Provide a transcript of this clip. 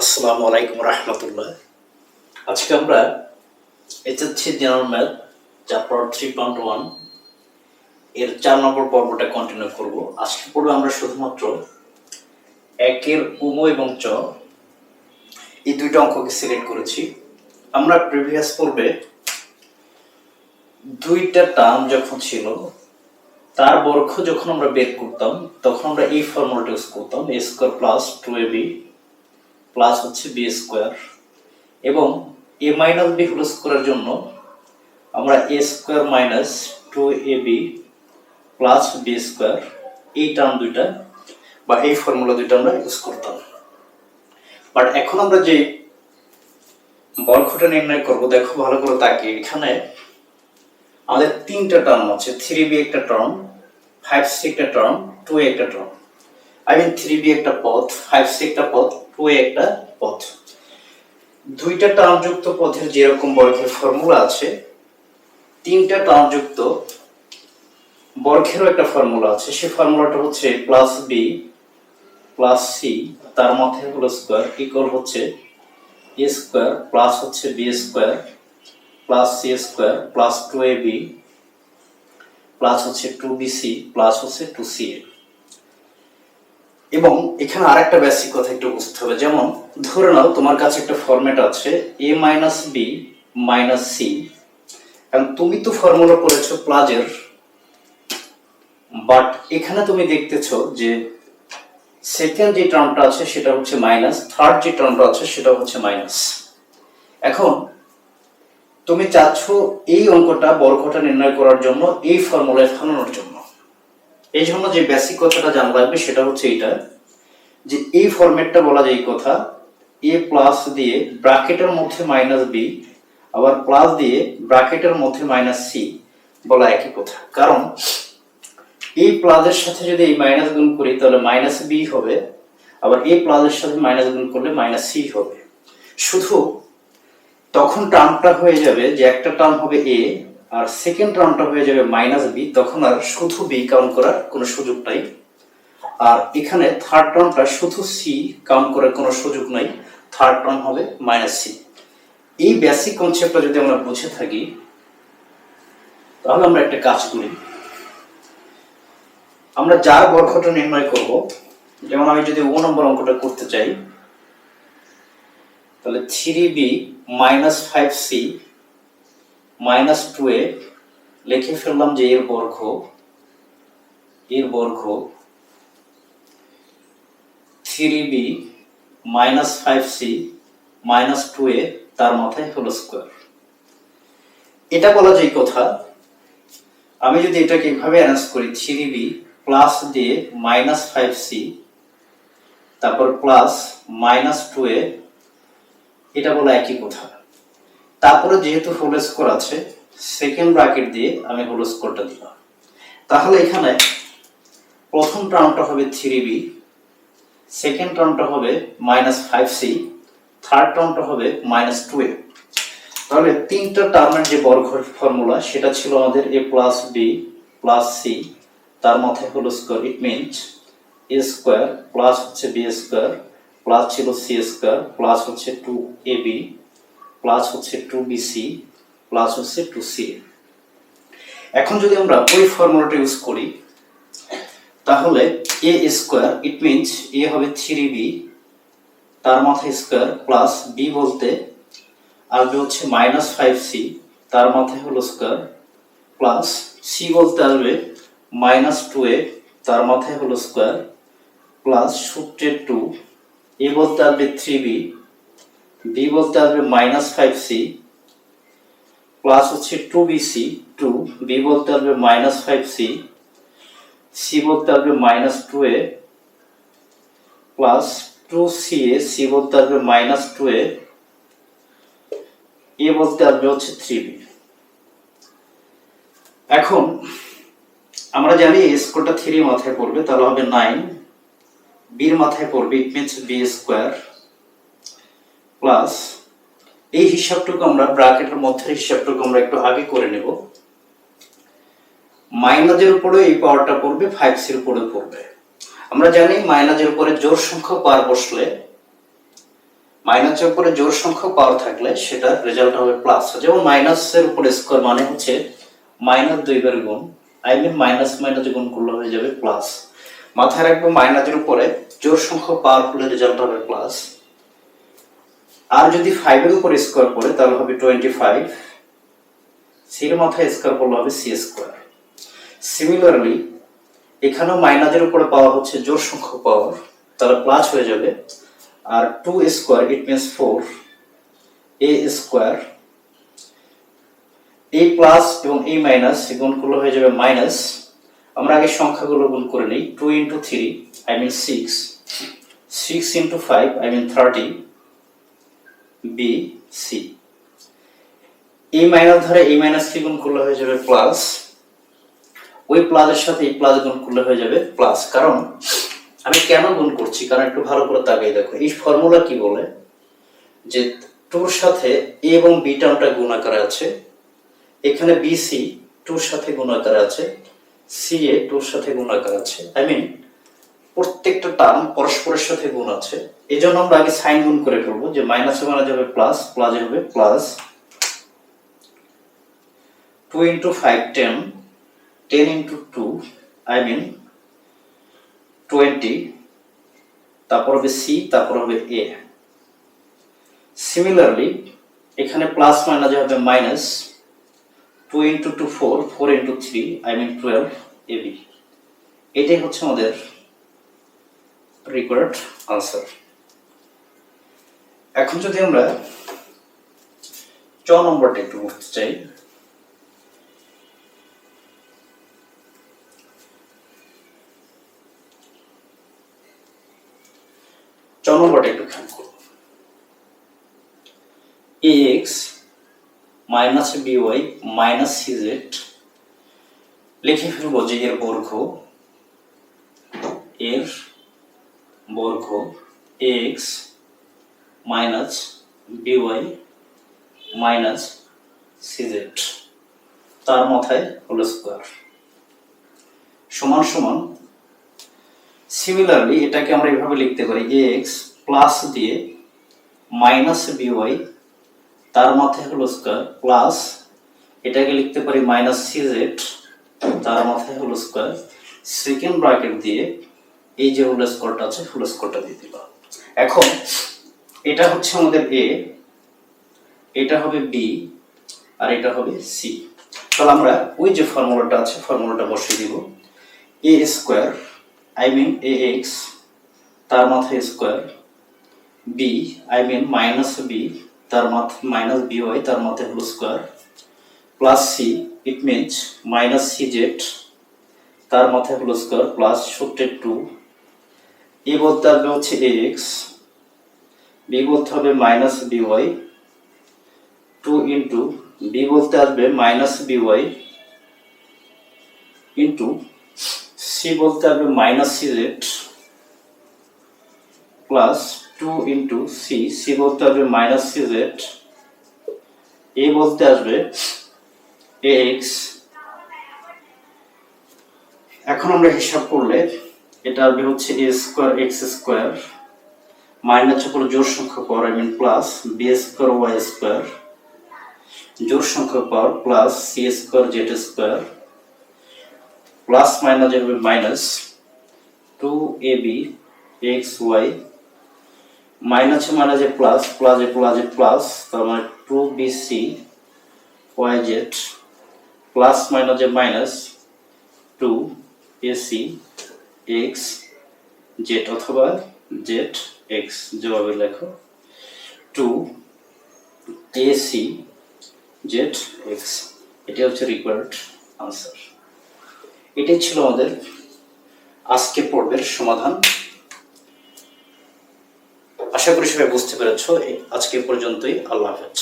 আসসালামু আলাইকুম রহমতুল্লাহ। আজকে আমরা HSC general math, chapter three point ওয়ানের চার নম্বর পর্বটা কন্টিনিউ করব। আজকে পর্বে আমরা শুধুমাত্র একের উম এবং চ। এই দুইটা অঙ্ককে সিলেক্ট করেছি। আমরা প্রিভিয়াস পর্বে দুইটা টার্ম যখন ছিল, তার বর্গ যখন আমরা বের করতাম, তখন আমরা এই ফর্মুলাটা ইউজ করতাম a square plus two a b plus হচ্ছে বি স্কোয়ার এবং এ মাইনাস বি হোল স্কোয়ারের জন্য আমরা a square minus two a b plus b square এই টার্ম দুইটা বা এই ফর্মুলা দুইটা আমরা ইউজ করতাম। বাট এখন আমরা যে বর্গটা নির্ণয় করব, দেখো ভালো করে তাকিয়ে। এখানে আমাদের তিনটা টার্ম আছে থ্রি বি একটা টার্ম ফাইভ সি একটা টার্ম টু একটা term I mean three b একটা পথ ফাইভ সি একটা পথ টু এ একটা পথ। দুইটা টার্মযুক্ত পথের যেরকম বর্গের ফর্মুলা আছে, তিনটা টার্মযুক্ত বর্গেরও একটা ফর্মুলা আছে। সেই ফর্মুলাটা হচ্ছে প্লাস বি প্লাস সি তার মধ্যে হলো স্কোয়ার ইকুয়াল হচ্ছে? এ স্কোয়ার প্লাস হচ্ছে b square plus c square plus two a b plus হচ্ছে টু বি সি প্লাস হচ্ছে টু সি এ এবং এখানে আরেকটা বেসিক কথা একটু বুঝতে হবে। যেমন, ধরে নাও তোমার কাছে একটা ফরম্যাট আছে a minus b minus c কারণ তুমি তো ফর্মুলা পড়েছো প্লাজের বাট এখানে তুমি দেখতেছো যে সেকেন্ড যে টার্মটা আছে সেটা হচ্ছে মাইনাস থার্ড যে টার্মটা আছে সেটা হচ্ছে মাইনাস এখন, তুমি চাচ্ছ এই অঙ্কটা বর্গটা নির্ণয় করার জন্য, এই ফর্মুলায় ফালানোর জন্য। এই জন্য যে বেসিক কথাটা জানা লাগবে সেটা হচ্ছে এটা যে এই ফরম্যাটটা বলা যায় কথা এ প্লাস দিয়ে ব্র্যাকেটের মধ্যে মাইনাস বি আবার প্লাস দিয়ে ব্র্যাকেটের মধ্যে মাইনাস সি বলা একই কথা। কারণ এই প্লাসের সাথে যদি এই মাইনাস গুণ করি, তাহলে মাইনাস বি হবে, আবার এই প্লাসের সাথে মাইনাস গুণ করলে মাইনাস সি হবে। শুধু তখন টার্মটা হয়ে যাবে যে একটা টার্ম হবে এ আর সেকেন্ড টার্মটা হয়ে যাবে মাইনাস বি তখন আর শুধু বি কাউন্ট করার কোনো সুযোগ নাই। আর এখানে থার্ড টার্মটা শুধু সি কাউন্ট করার কোনো সুযোগ নাই থার্ড টার্ম হবে মাইনাস সি এই বেসিক কনসেপ্টটা যদি আমরা বুঝে থাকি, তাহলে আমরা একটা কাজ করি। আমরা যার বর্গটা নির্ণয় করব, যেমন আমি যদি ও নম্বর অঙ্কটা করতে চাই, তাহলে three B minus five C minus two A লিখে ফেললাম যে এর বর্গ এর বর্গ three B minus five C minus two A তার মাথায় হলো স্কোয়ার এটা বলা যায় কথা, আমি যদি এটাকে এইভাবে অ্যারেঞ্জ করি থ্রি বি প্লাস দিয়ে মাইনাস ফাইভ সি তারপর প্লাস মাইনাস টু এ এটা বলা একই কথা। তারপরে যেহেতু হোল স্কোর আছে সেকেন্ড ব্র্যাকেট দিয়ে আমি হোল স্কোরটা দিলাম। তাহলে এখানে প্রথম টার্মটা হবে থ্রি বি সেকেন্ড টার্মটা হবে মাইনাস ফাইভ সি থার্ড টার্মটা হবে মাইনাস টু এ তাহলে তিনটা টার্মের যে বর্গ ফর্মুলা সেটা ছিল আমাদের A plus B plus C তার মাথায় হলো square it means A square plus হচ্ছে বি স্কোয়ার প্লাস ছিল সি স্কোয়ার প্লাস হচ্ছে টু এ বি প্লাস হচ্ছে টু বিসি প্লাস হচ্ছে টু সি এখন যদি আমরা ওই ফর্মুলাটা ইউজ করি, তাহলে এ স্কোয়ার ইট মিনস এ হবে থ্রি বি তার মাথায় স্কোয়ার প্লাস বি বলতে আসবে হচ্ছে মাইনাস ফাইভ সি তার মাথায় হলো স্কোয়ার প্লাস সি বলতে আসবে মাইনাস টু এ তার মাথায় হলো স্কোয়ার প্লাস সূত্রের টু এ বলতে আসবে থ্রি বি বি বলতে আসবে মাইনাস ফাইভ সি প্লাস হচ্ছে two B C two B বলতে আসবে মাইনাস ফাইভ সি সি বলতে আসবে minus two A plus two C A C বলতে আসবে মাইনাস টু এ এ বলতে আসবে হচ্ছে থ্রি বি এখন, আমরা জানি এই স্কোরটা থ্রি মাথায় পড়বে, তাহলে হবে নাইন বির মাথায় পড়বে it means B square plus এই হিসাবটুকু আমরা ব্র্যাকেটের মধ্যে হিসাবটুকু আমরা একটু আগে করে নেব। মাইনাসের উপরে এই পাওয়ারটা পড়বে ফাইভ সির উপরে পড়বে। আমরা জানি মাইনাসের উপরে জোর সংখ্যক বার বসলে, মাইনাসের উপরে জোর সংখ্যক পাওয়ার থাকলে সেটা রেজাল্ট হবে প্লাস যেমন মাইনাসের উপরে স্কোয়ার মানে হচ্ছে মাইনাস দুই বার গুণ আই মিন মাইনাস মাইনাস গুণ করলে হয়ে যাবে প্লাস মাথায় রাখব মাইনাসের উপরে জোর সংখ্যক পাওয়ার করলে রেজাল্ট হবে প্লাস আর যদি ফাইভের উপর স্কোয়ার করে তাহলে হবে টোয়েন্টি ফাইভ সির মাথায় স্কোয়ার করলে হবে সি স্কোয়ার সিমিলারলি এখানেও মাইনাসের উপরে পাওয়া হচ্ছে জোর সংখ্যক পাওয়ার তাহলে প্লাস হয়ে যাবে। আর two square it means four A square এই প্লাস এবং এই মাইনাস গুণ করলে হয়ে যাবে মাইনাস আমরা আগে সংখ্যাগুলো গুণ করে নিই। Two into three I mean six six into five I mean thirty B C এই মাইনাস ধারে এই মাইনাস কি গুণ করলে হয়ে যাবে প্লাস ওই প্লাসের সাথে এই প্লাস গুণ করলে হয়ে যাবে প্লাস কারণ আমি কেন গুণ করছি? কারণ একটু ভালো করে তাকিয়ে দেখো। এই ফর্মুলা কি বলে? যে টুর সাথে এ এবং বি টার্মটা গুণ আকারে আছে। এখানে বি সি টুর সাথে গুণ আকারে আছে। সি এ টুর সাথে গুণ আকারে আছে। আই মিন প্রত্যেকটা টার্ম পরস্পরের সাথে গুণ আছে। এই জন্য আমরা আগে সাইন গুণ করে ফেলব যে মাইনাসে মাইনাস হবে প্লাস প্লাসে হবে plus two into five ten ten into two I mean twenty তারপর হবে সি তারপর হবে এ সিমিলারলি এখানে প্লাস মাইনাস হবে minus two into two four four into three I mean twelve A B এটাই হচ্ছে আমাদের রিকোয়ার্ড আনসার এখন যদি আমরা চ নম্বরটা একটু বুঝতে চাই। চ নম্বরটা একটু খেয়াল করুন X minus BY minus CZ লিখে যে এর এর বর্গ X minus BY minus CZ তার মাথায় হলো স্কোয়ার সমান সমান সিমিলারলি এটাকে আমরা এভাবে লিখতে পারি এক্স প্লাস দিয়ে মাইনাস বিওয়াই তার মাথায় হলো স্কোয়ার প্লাস এটাকে লিখতে পারি মাইনাস সিজেড তার মাথায় হলো স্কোয়ার সেকেন্ড ব্র্যাকেট দিয়ে এই যে হোল স্কোয়ারটা আছে হোল স্কোয়ারটা দিয়ে দিলাম এখন, এটা হচ্ছে আমাদের এ এটা হবে বি আর এটা হবে সি তাহলে আমরা ওই যে ফর্মুলাটা আছে ফর্মুলাটা বসিয়ে দিব। A square I mean A X তার মাথায় square B I mean minus B তার মাথায় মাইনাস বি ওয়াই তার মাথায় হলো square plus C it means minus C Z তার মাথায় হলো স্কোয়ার প্লাস সত্তর টু এ বলতে হবে হচ্ছে এ এক্স বি বলতে হবে minus B Y two into B বলতে আসবে minus B Y into C বলতে আসবে minus C Z plus two into C C বলতে আসবে মাইনাস সি জেড এ বলতে আসবে এ এক্স এখন আমরা হিসাব করলে এটা আসবে হচ্ছে A square X square minus উপর জোর সংখ্যা power I mean plus B square Y square জোর সংখ্যা power plus C square Z square plus minus হবে minus two A B X Y মাইনাসে এ প্লাস প্লাসে প্লাসে প্লাস তার মানে two B C Y Z plus মাইনাসে minus two A C X Z অথবা জেড এক্স যেভাবে লেখো। Two A C Z X এটি হচ্ছে রিকোয়ার্ড আনসার এটাই ছিল আমাদের আজকে পর্বের সমাধান। আশা করি সবাই বুঝতে পেরেছ। আজকে পর্যন্তই। আল্লাহ হাফেজ।